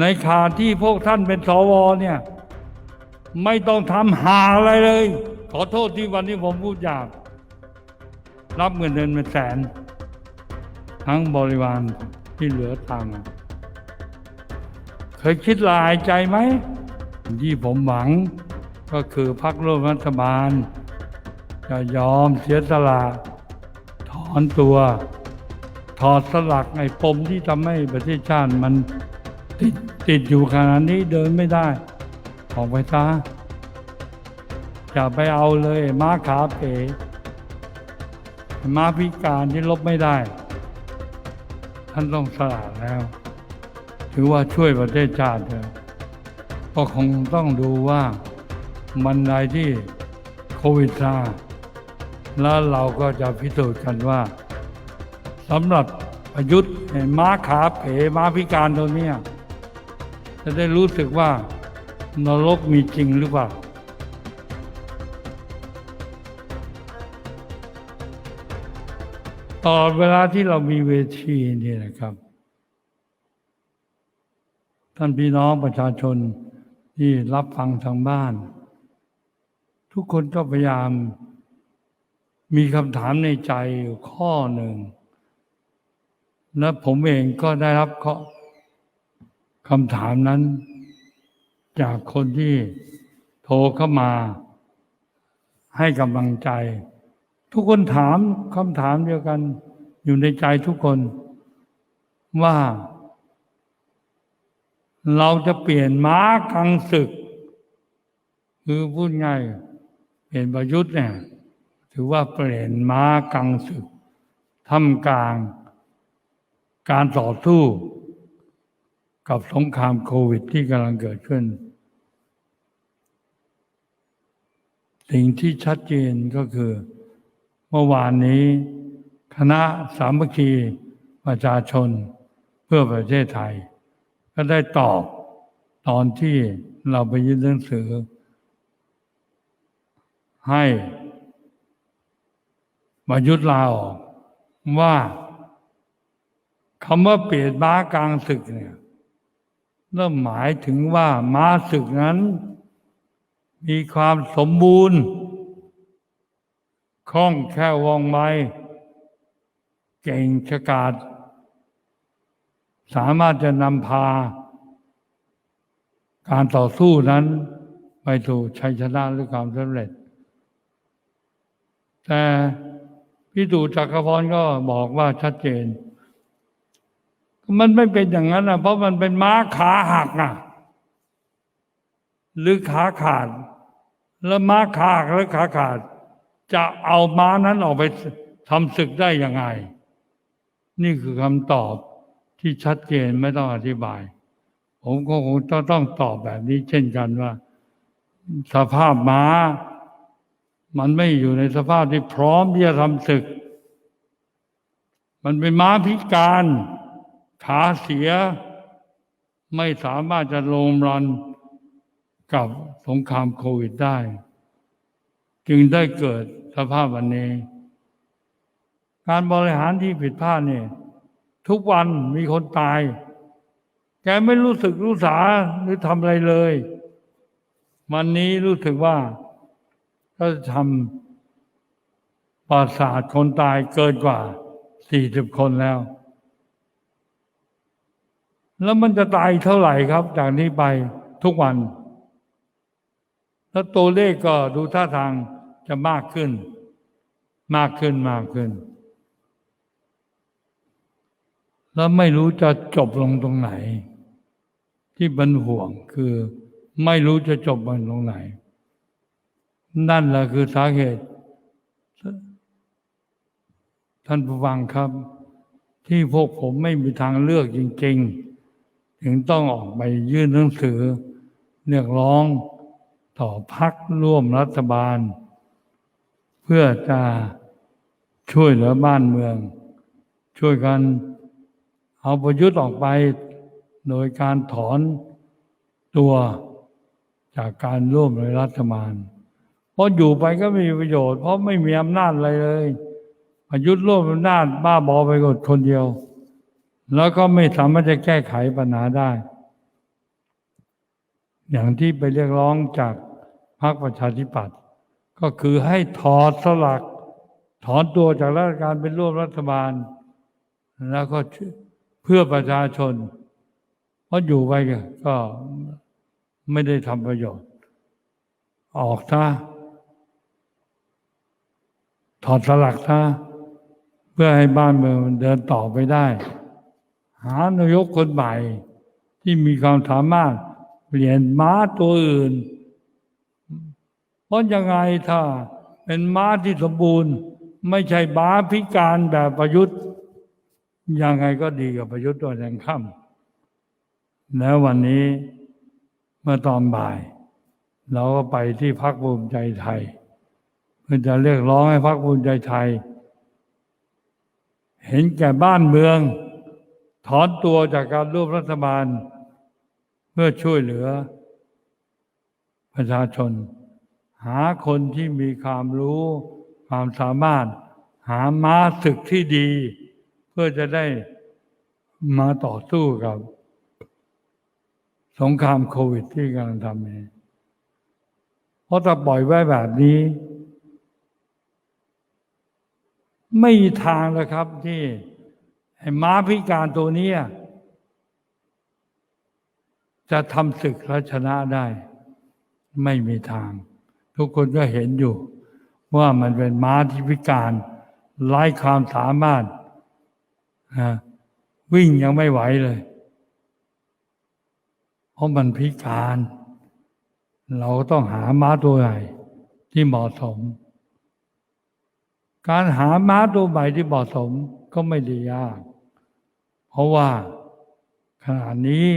ในขาที่พวกท่านเป็นสวเนี่ย ไม่ต้องทำหาอะไรเลย ขอโทษที่วันนี้ผมพูดหยาบ รับเงินเดือนเป็นแสน ทั้งบริวารที่เหลือตามเคยคิดลายใจไหม ที่ผมหวังก็คือพรรคร่วมรัฐบาล จะยอมเสียสละถอนตัว ถอดสลักไอ้ปมที่ทำให้ประเทศชาติมัน ติดติดอยู่ขนาดนี้เดินไม่ได้ ออกไปซะอย่าไปเอาเลยม้าขาเป๋ม้าพิการที่ลบไม่ได้ ท่านต้องสละแล้ว ถือว่าช่วยประเทศชาติเถอะก็คงต้องดูว่ามันใดที่โควิดซาแล้วเราก็จะพิสูจน์กันว่าสำหรับประยุทธ์ม้าขาเป๋ม้าพิการตัวเนี้ย จะได้รู้สึกว่านรกมีจริงหรือเปล่า ตลอดเวลาที่เรามีเวทีนี่นะครับ ท่านพี่น้องประชาชนที่รับฟังทางบ้าน ทุกคนก็พยายามมีคำถามในใจอยู่ข้อหนึ่ง และผมเองก็ได้รับข้อ คำถามนั้น จากคนที่โทรเข้ามา ให้กำลังใจ ทุกคนถามคำถามเดียวกัน อยู่ในใจทุกคนว่า เราจะเปลี่ยนม้ากลางศึก คือพูดง่ายเปลี่ยนประยุทธ์เนี่ยถือว่าเปลี่ยนม้ากลางศึกทำกลาง การต่อสู้ กับสงครามโควิดที่กำลังเกิดขึ้น สิ่งที่ชัดเจนก็คือ เมื่อวานนี้ คณะสามัคคีประชาชนเพื่อประเทศไทย ก็ได้ตอบตอนที่เราไปยื่นหนังสือ ให้มายุทธลาออกว่าคำว่าเปลี่ยนม้ากลางศึกเนี่ย เริ่มหมายถึงว่าม้าศึกนั้น มีความสมบูรณ์คล่องแคล่วว่องไวเก่งฉกาจสามารถจะนำพา การต่อสู้นั้น ไปสู่ชัยชนะหรือความสำเร็จ แต่พี่ตู่จักรพรก็บอกว่าชัดเจน มันไม่เป็นอย่างนั้นนะเพราะมันเป็นม้าขาหักอะหรือขาขาด แล้วม้าขาหักหรือขาขาด จะเอาม้านั้นออกไปทำศึกได้ยังไง นี่คือคำตอบที่ชัดเจนไม่ต้องอธิบาย ผมก็คงต้องต้องตอบแบบนี้ เช่นกันว่า สภาพม้า มันไม่อยู่ในสภาพที่พร้อมที่จะทำศึก มันเป็นม้าพิการ ขาเสียไม่สามารถจะลงรันกับสงครามโควิดได้ จึงได้เกิดสภาพวันนี้ การบริหารที่ผิดพลาดเนี่ยทุกวันมีคนตาย แกไม่รู้สึกรู้สาหรือทำอะไรเลย วันนี้รู้สึกว่าก็จะทำประสาทคนตายเกินกว่าสี่สิบคนแล้ว แล้วมันจะตายเท่าไหร่ครับจากนี้ไปทุกวัน แล้วตัวเลขก็ดูท่าทางจะมากขึ้น มากขึ้นมากขึ้น แล้วไม่รู้จะจบลงตรงไหน ที่เป็นห่วงคือไม่รู้จะจบมันตรงไหน นั่นแหละคือสาเหตุ ท่านผู้ฟังครับ ที่พวกผมไม่มีทางเลือกจริง ๆ ถึงต้องออกไปยื่นหนังสือเรียกร้องต่อพักร่วมรัฐบาล เพื่อจะช่วยเหลือบ้านเมือง ช่วยกันเอาประยุทธ์ออกไปโดยการถอนตัวจากการร่วมในรัฐบาล เพราะอยู่ไปก็ไม่มีประโยชน์ เพราะไม่มีอำนาจอะไรเลยประยุทธ์ร่วมอำนาจบ้าบอไปกดคนเดียว แล้วก็ไม่สามารถจะแก้ไขปัญหาได้ อย่างที่ไปเรียกร้องจากพรรคประชาธิปัตย์ก็คือให้ถอดสลัก ถอนตัวจากราชการเป็นร่วมรัฐบาล แล้วก็เพื่อประชาชน เพราะอยู่ไปก็ไม่ได้ทำประโยชน์ ออกซะถอดสลักซะเพื่อให้บ้านเมืองเดินต่อไปได้ หานายกคนใหม่ ที่มีความสามารถเปลี่ยนม้าตัวอื่น เพราะยังไงถ้าเป็นม้าที่สมบูรณ์ ไม่ใช่ม้าพิการแบบประยุทธ์ ยังไงก็ดีกับประยุทธ์ตัวแรงค่ำแล้ววันนี้เมื่อตอนบ่าย เราก็ไปที่พักภูมิใจไทยเพื่อจะเรียกร้องให้พักภูมิใจไทย เห็นแก่บ้านเมือง ถอนตัวจากการร่วมรัฐบาล เพื่อช่วยเหลือ ประชาชน หาคนที่มีความรู้ ความสามารถ หาม้าศึกที่ดี เพื่อจะได้มาต่อสู้กับ สงครามโควิดที่กำลังทำนี้เพราะถ้าปล่อยไว้แบบนี้ ไม่มีทางเลยครับที่ ไอ้ม้าพิการตัวนี้จะทำศึกและชนะได้ ไม่มีทาง ทุกคนก็เห็นอยู่ ว่ามันเป็นม้าที่พิการไร้ความสามารถ วิ่งยังไม่ไหวเลย เพราะมันพิการ เราต้องหาม้าตัวใหญ่ที่เหมาะสม การหาม้าตัวใหม่ที่เหมาะสมก็ไม่ได้ยาก เพราะว่าขณะนี้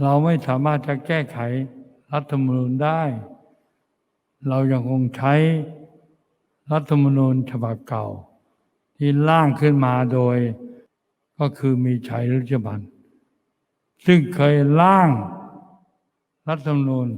เราไม่สามารถจะแก้ไขรัฐธรรมนูญได้ เรายังคงใช้รัฐธรรมนูญฉบับเก่า ที่ร่างขึ้นมาโดย ก็คือมีชัยรุจบันซึ่งเคยร่างรัฐธรรมนูญ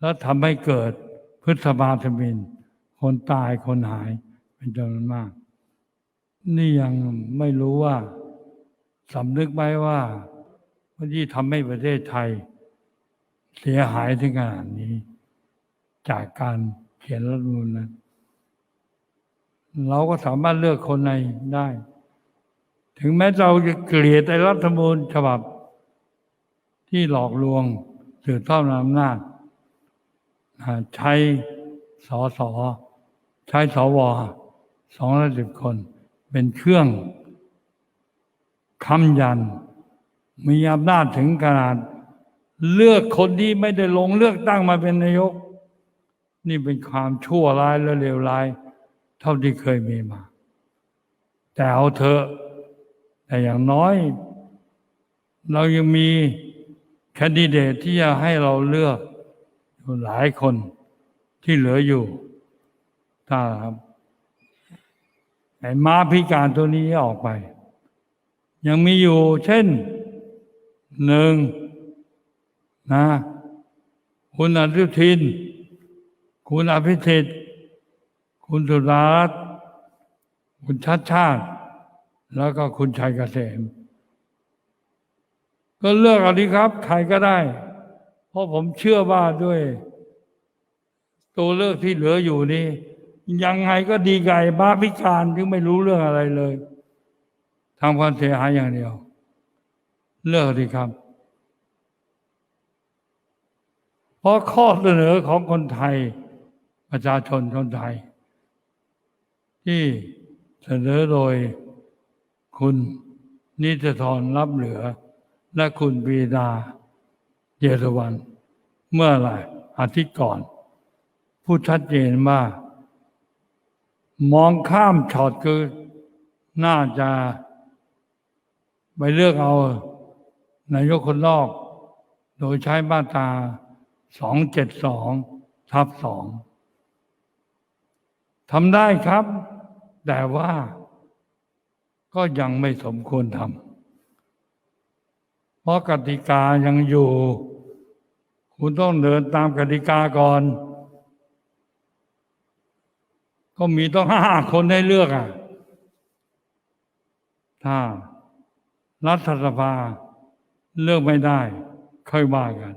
แล้วทำให้เกิดพฤษภาธมิน คนตายคนหายเป็นจำนวนมาก นี่ยังไม่รู้ว่าสำนึกไหมว่าว่าที่ทำให้ประเทศไทย เสียหายถึงขนาดนี้ จากการเขียนรัฐมนูญนั้นเราก็สามารถเลือกคนในได้ ถึงแม้เราจะเกลียดไอ้รัฐมนูญฉบับ ที่หลอกลวงสืบทอดอำนาจใช้สอสอใช้สวสองร้อยสิบคน เป็นเครื่องค้ำยัน มีอำนาจถึงขนาด เลือกคนที่ไม่ได้ลงเลือกตั้งมาเป็นนายก นี่เป็นความชั่วร้ายและเลวร้าย เท่าที่เคยมีมา แต่เอาเถอะแต่อย่างน้อย เรายังมีแคนดิเดตที่จะให้เราเลือกหลายคนที่เหลืออยู่ถ้า ไอ้ม้าพิการตัวนี้ออกไป ยังมีอยู่เช่นหนึ่งนะคุณอนุทิน คุณอภิสิทธิ์ คุณสุดารัตน์คุณชัดชาติ แล้วก็คุณชัยเกษม ก็เลือกเอาดีครับใครก็ได้ เพราะผมเชื่อว่าด้วย ตัวเลือกที่เหลืออยู่นี่ ยังไงก็ดีไก่บ้าพิการที่ไม่รู้เรื่องอะไรเลยทำความเสียหายอย่างเดียว เลือกดีครับ เพราะข้อเสนอของคนไทย ประชาชนคนไทย ที่เสนอโดยคุณนิตธรรับเหลือ และคุณปีดาเยรวัน เมื่อไหร่อาทิตย์ก่อน พูดชัดเจนว่า มองข้ามช็อตคือน่าจะ ไปเลือกเอานายกคนนอก โดยใช้มาตราสองเจ็ดสองทับสองทำได้ครับ แต่ว่าก็ยังไม่สมควรทำเพราะกติกายังอยู่ คุณต้องเดินตามกติกาก่อน ก็มีต้องห้าคนให้เลือกอะ ถ้า รัฐสภาเลือกไม่ได้ ค่อยว่ากัน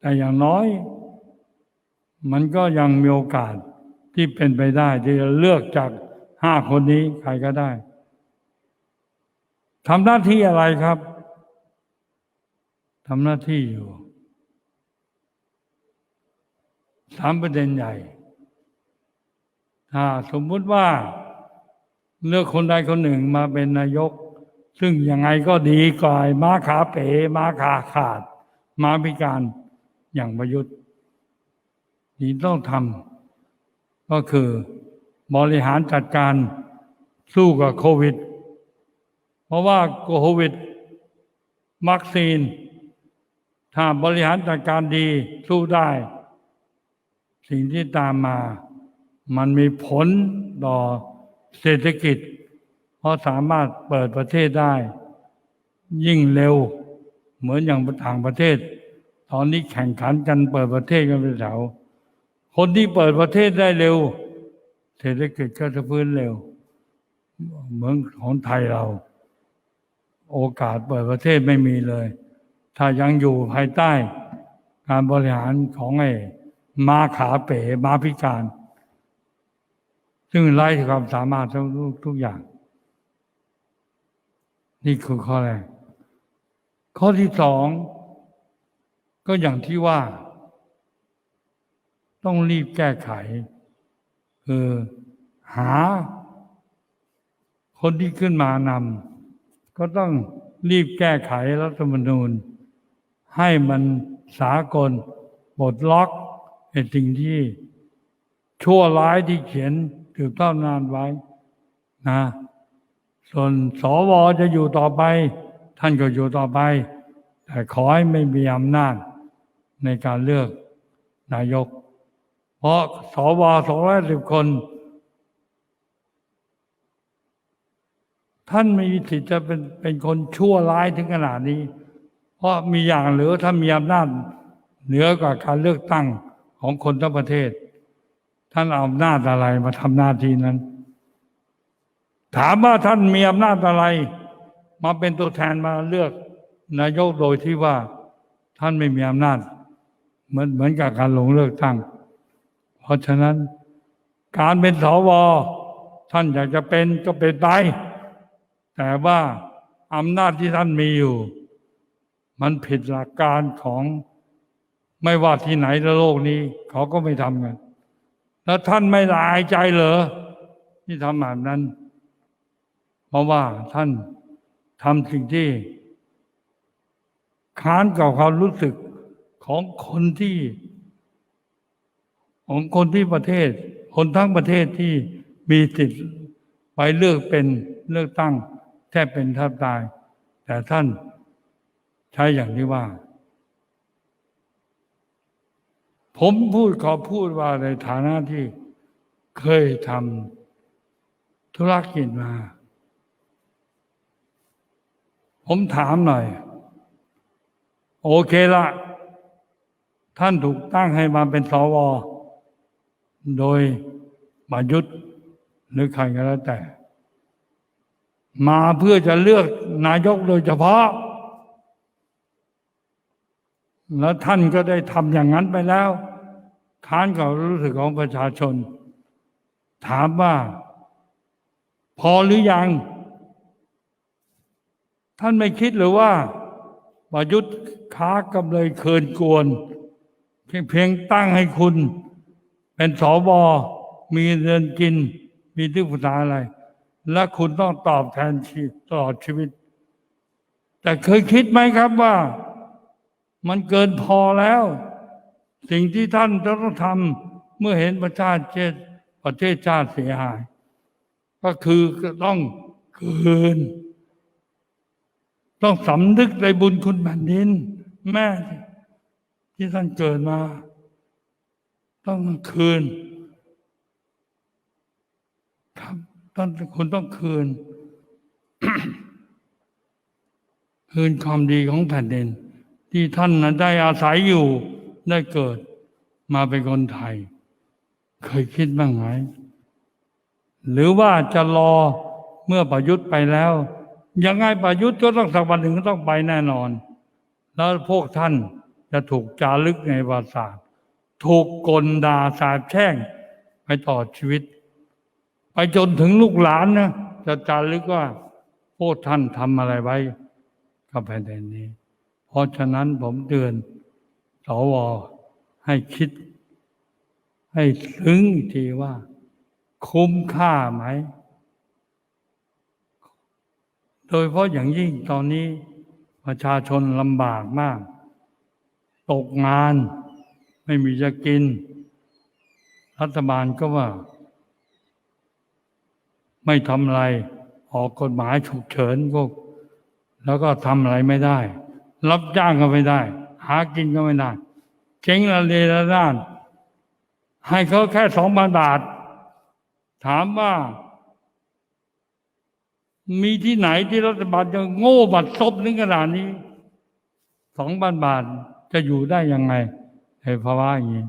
แต่อย่างน้อย มันก็ยังมีโอกาสที่เป็นไปได้ ที่จะเลือกจากห้าคนนี้ ใครก็ได้ทำหน้าที่อะไรครับทำหน้าที่อยู่สามประเด็นใหญ่ ถ้าสมมุติว่าเลือกคนใดคนหนึ่งมาเป็นนายก ซึ่งยังไงก็ดีกว่าม้าขาเป๋ม้าขาขาด ม้าพิการอย่างประยุทธ์ที่ต้องทำก็คือบริหารจัดการสู้กับโควิด เพราะว่าโควิดวัคซีน ถ้าบริหารจัดการดีสู้ได้ สิ่งที่ตามมา มันมีผลต่อเศรษฐกิจ เพราะสามารถเปิดประเทศได้ ยิ่งเร็วเหมือนอย่างต่างประเทศ ตอนนี้แข่งขันกันเปิดประเทศกันเป็นแถวคนที่เปิดประเทศได้เร็ว เศรษฐกิจก็จะพื้นเร็ว เหมือนของไทยเรา โอกาสเปิดประเทศไม่มีเลย ถ้ายังอยู่ภายใต้ การบริหารของไอ้มาขาเป๋มาพิการ ซึ่งไร้ความสามารถทุกทุกอย่าง นี่คือข้อแรก ข้อที่สอง ก็อย่างที่ว่า ต้องรีบแก้ไข คือหา คนที่ขึ้นมานำก็ต้องรีบแก้ไขรัฐธรรมนูญ ให้มันสากลปลดล็อกไอ้สิ่งที่ชั่วร้ายที่เขียน ถูกต้องนานไว้นะส่วนสวจะอยู่ต่อไป ท่านก็อยู่ต่อไป แต่ขอให้ไม่มีอำนาจในการเลือกนายก เพราะสวสองร้อยสิบคน ท่านไม่มีสิทธิ์จะเป็นเป็นคนชั่วร้ายถึงขนาดนี้ เพราะมีอย่างเหลือถ้ามีอำนาจเหนือกว่าการเลือกตั้งของคนทั้งประเทศ ท่านเอาอำนาจอะไรมาทำหน้าที่นั้น ถามว่าท่านมีอำนาจอะไร มาเป็นตัวแทนมาเลือกนายกโดยที่ว่าท่านไม่มีอำนาจ เหมือนเหมือนกับการลงเลือกตั้ง เพราะฉะนั้นการเป็นสวท่านอยากจะเป็นก็เป็นไป แต่ว่าอำนาจที่ท่านมีอยู่ มันผิดหลักการของไม่ว่าที่ไหนในโลกนี้ เขาก็ไม่ทำกัน แล้วท่านไม่ละอายใจเหรอที่ทำแบบนั้น เพราะว่าท่านทำสิ่งที่ ค้านกับความรู้สึกของคนที่ ของคนที่ประเทศ คนทั้งประเทศที่มีสิทธิ์ไปเลือกเป็นเลือกตั้งแทบเป็นแทบตาย แต่ท่านใช้อย่างที่ว่า ผมพูดขอพูดว่าในฐานะที่เคยทำธุรกิจมา ผมถามหน่อย โอเคละท่านถูกตั้งให้มาเป็นสว โดยประยุทธหรือใครก็แล้วแต่ มาเพื่อจะเลือกนายกโดยเฉพาะ แล้วท่านก็ได้ทำอย่างนั้นไปแล้ว ค้านกับรู้สึกของประชาชน ถามว่า พอหรือยัง ท่านไม่คิดหรือว่าประยุทธ์ค้ากำเลยเคินกวนเพียงตั้งให้คุณ เป็นสวมีเงินกิน มีที่ปรึกษาอะไร และคุณต้องตอบแทนชีวิตตลอดชีวิต แต่เคยคิดไหมครับว่า มันเกินพอแล้ว สิ่งที่ท่านจะต้องทำเมื่อเห็นประชาชาติประเทศชาติเสียหาย ก็คือต้องคืน ต้องสำนึกในบุญคุณแผ่นดิน แม่ที่ท่านเกิดมา ต้องคืนครับท่านคุณต้องคืน คืนความดีของแผ่นดิน ที่ท่านได้อาศัยอยู่ได้เกิดมาเป็นคนไทย เคยคิดบ้างไหมหรือว่าจะรอเมื่อประยุทธ์ไปแล้ว ยังไงประยุทธ์ก็ต้องสักวันหนึ่งก็ต้องไปแน่นอน แล้วพวกท่านจะถูกจารึกในประวัติศาสตร์ถูกกลด่าสาบแช่งไปตลอชีวิต ไปจนถึงลูกหลานนะจะจารึกว่าพวกท่านทำอะไรไว้กับแผ่นดินนี้ เพราะฉะนั้นผมเตือนสวให้คิด ให้ซึ้งทีว่า คุ้มค่าไหม โดยเฉพราะอย่างยิ่งตอนนี้ประชาชนลำบากมาก ตกงานไม่มีจะกิน รัฐบาลก็ว่า ไม่ทำอะไร ออกกฎหมายฉุกเฉินก็ แล้วก็ทำอะไรไม่ได้ รับจ้างก็ไม่ได้ หากินก็ไม่ได้เจ๊งละเลละด้าน ให้เขาแค่สองพันบาท ถามว่า มีที่ไหนที่รัฐบาลจะโง่บัดซบถึงขนาดนี้สองพันบาทจะอยู่ได้ยังไงในภาวะอย่างนี้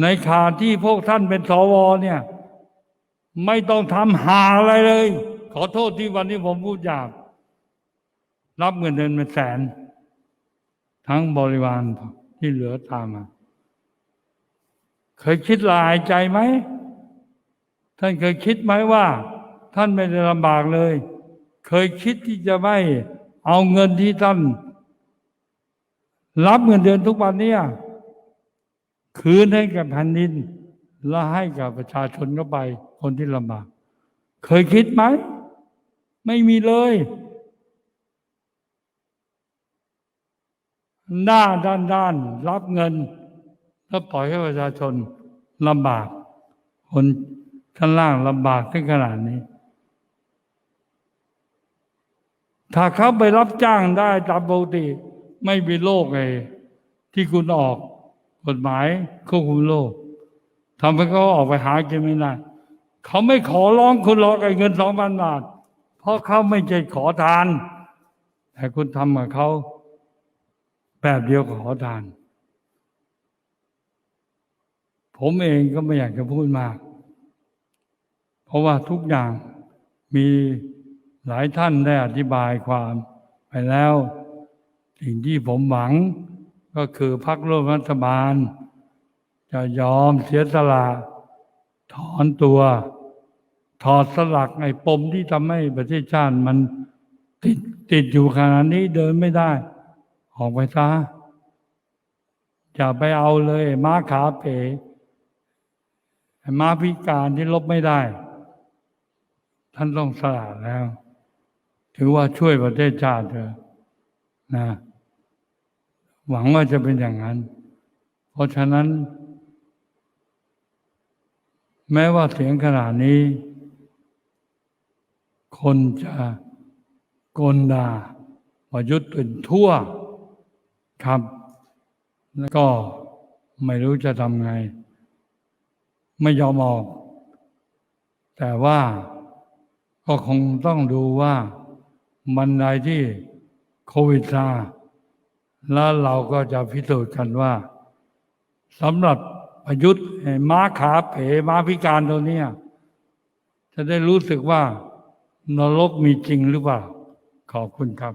ในขาที่พวกท่านเป็นสวเนี่ย ไม่ต้องทำหาอะไรเลย ขอโทษที่วันนี้ผมพูดหยาบ รับเงินเดือนเป็นแสน ทั้งบริวารที่เหลือตามมา เคยคิดลายใจไหม ท่านเคยคิดไหมว่า ท่านไม่ได้ลำบากเลย เคยคิดที่จะไม่เอาเงินที่ท่าน รับเงินเดือนทุกวันเนี้คืนให้กับแผ่นดิน และให้กับประชาชนเข้าไป คนที่ลำบาก เคยคิดไหม ไม่มีเลย หน้าด้านด้านรับเงิน แล้วปล่อยให้ประชาชนลำบาก คนข้างล่างลำบากถึงขนาดนี้ ถ้าเขาไปรับจ้างได้ตามปกติไม่มีโรคไอ้ที่คุณออกกฎหมายควบคุมโรคทำให้เขาออกไปหากินไม่ได้เขาไม่ขอร้องคุณหรอกไอ้เงินสองพันบาท เพราะเขาไม่ใช่ขอทาน แต่คุณทำกับเขา แบบเดียวกับขอทาน ผมเองก็ไม่อยากจะพูดมาก เพราะว่าทุกอย่างมีหลายท่านได้อธิบายความไปแล้ว สิ่งที่ผมหวังก็คือพรรคร่วมรัฐบาล จะยอมเสียสละถอนตัว ถอดสลักไอ้ปมที่ทำให้ประเทศชาติมันติดติดอยู่ขนาดนี้เดินไม่ได้ ออกไปซะอย่าไปเอาเลยม้าขาเป๋ม้าพิการที่ลบไม่ได้ ท่านต้องสละแล้ว ถือว่าช่วยประเทศชาติเถอะนะหวังว่าจะเป็นอย่างนั้น เพราะฉะนั้น แม้ว่าเสียงขนาดนี้ คนจะกนด่าประยุทธ์เป็นทั่ว ครับ แล้วก็ไม่รู้จะทำไง ไม่ยอมออก แต่ว่าก็คงต้องดูว่ามันใดที่โควิดซาแล้วเราก็จะพิสูจน์กันว่าสำหรับประยุทธ์ม้าขาเป๋ม้าพิการตัวเนี้ยจะได้รู้สึกว่านรกมีจริงหรือเปล่า ขอบคุณครับ